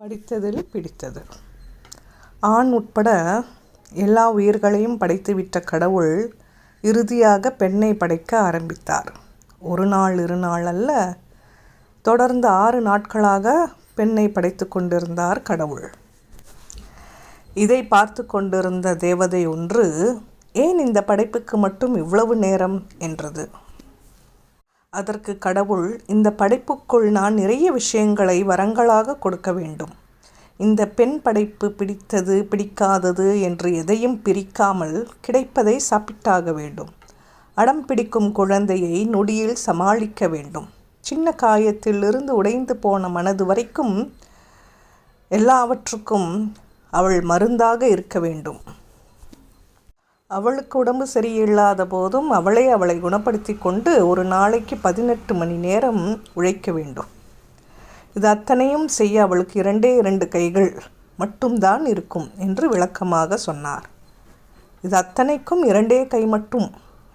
படித்ததில் பிடித்தது. ஆண் உட்பட எல்லா உயிர்களையும் படைத்துவிட்ட கடவுள் இறுதியாக பெண்ணை படைக்க ஆரம்பித்தார். ஒரு நாள் இரு நாள் அல்ல தொடர்ந்து ஆறு நாட்களாக பெண்ணை படைத்து கொண்டிருந்தார் கடவுள். இதை பார்த்து கொண்டிருந்த தேவதை ஒன்று ஏன் இந்த படைப்புக்கு மட்டும் இவ்வளவு நேரம்? என்றது. அதற்கு கடவுள் இந்த படைப்புக்குள் நான் நிறைய விஷயங்களை வரங்களாக கொடுக்க வேண்டும். இந்த பெண் படைப்பு பிடித்தது பிடிக்காதது என்று எதையும் பிரிக்காமல் கிடைப்பதை சாப்பிட்டாக வேண்டும். அடம் பிடிக்கும் குழந்தையை நொடியில் சமாளிக்க வேண்டும். சின்ன காயத்திலிருந்து உடைந்து போன மனது வரைக்கும் எல்லாவற்றுக்கும் அவள் மருந்தாக இருக்க வேண்டும். அவளுக்கு உடம்பு சரியில்லாத போதும் அவளே அவளை குணப்படுத்தி கொண்டு ஒரு நாளைக்கு பதினெட்டு மணி நேரம் உழைக்க வேண்டும். இது அத்தனையும் செய்ய அவளுக்கு இரண்டே இரண்டு கைகள் மட்டும்தான் இருக்கும் என்று விளக்கமாக சொன்னார். இது அத்தனைக்கும் இரண்டே கை மட்டும்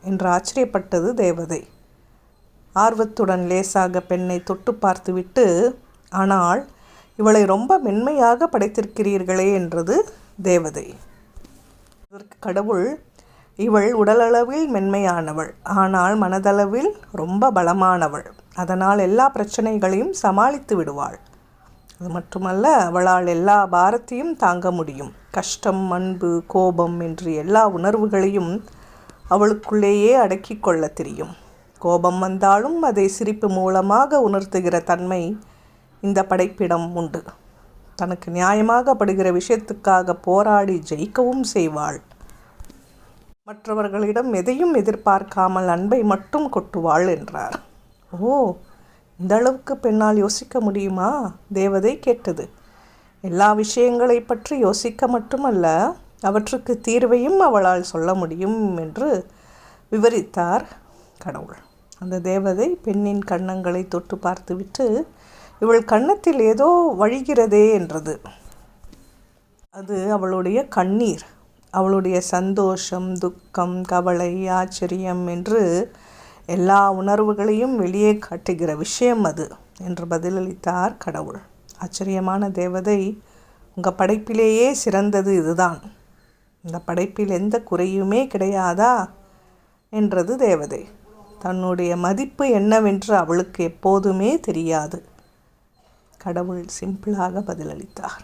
என்று ஆச்சரியப்பட்டது தேவதை. ஆர்வத்துடன் லேசாக பெண்ணை தொட்டு பார்த்துவிட்டு ஆனால் இவளை ரொம்ப மென்மையாக படைத்திருக்கிறீர்களே என்றது தேவதை. அதற்கு கடவுள் இவள் உடலளவில் மென்மையானவள் ஆனால் மனதளவில் ரொம்ப பலமானவள். அதனால் எல்லா பிரச்சனைகளையும் சமாளித்து விடுவாள். அது மட்டுமல்ல அவளால் எல்லா பாரத்தையும் தாங்க முடியும். கஷ்டம் அன்பு கோபம் என்று எல்லா உணர்வுகளையும் அவளுக்குள்ளேயே அடக்கி கொள்ள தெரியும். கோபம் வந்தாலும் அதை சிரிப்பு மூலமாக உணர்த்துகிற தன்மை இந்த படைப்பிடம் உண்டு. தனக்கு நியாயமாக படுகிற விஷயத்துக்காக போராடி ஜெயிக்கவும் செய்வாள். மற்றவர்களிடம் எதையும் எதிர்பார்க்காமல் அன்பை மட்டும் கொட்டுவாள் என்றார். ஓ இந்த அளவுக்கு பெண்ணால் யோசிக்க முடியுமா? தேவதை கேட்டது. எல்லா விஷயங்களை பற்றி யோசிக்க மட்டுமல்ல அவற்றுக்கு தீர்வையும் அவளால் சொல்ல முடியும் என்று விவரித்தார் கடவுள். அந்த தேவதை பெண்ணின் கன்னங்களை தொட்டு பார்த்துவிட்டு இவள் கன்னத்தில் ஏதோ வழிகிறதே என்றது. அது அவளுடைய கண்ணீர். அவளுடைய சந்தோஷம் துக்கம் கவலை ஆச்சரியம் என்று எல்லா உணர்வுகளையும் வெளியே காட்டுகிற விஷயம் அது என்று பதிலளித்தார் கடவுள். ஆச்சரியமான தேவதை உங்கள் படைப்பிலேயே சிறந்தது இதுதான். இந்த படைப்பில் எந்த குறையுமே கிடையாதா? என்றது தேவதை. தன்னுடைய மதிப்பு என்னவென்று அவளுக்கு எப்போதுமே தெரியாது. கடவுள் சிம்பிளாக பதிலளித்தார்.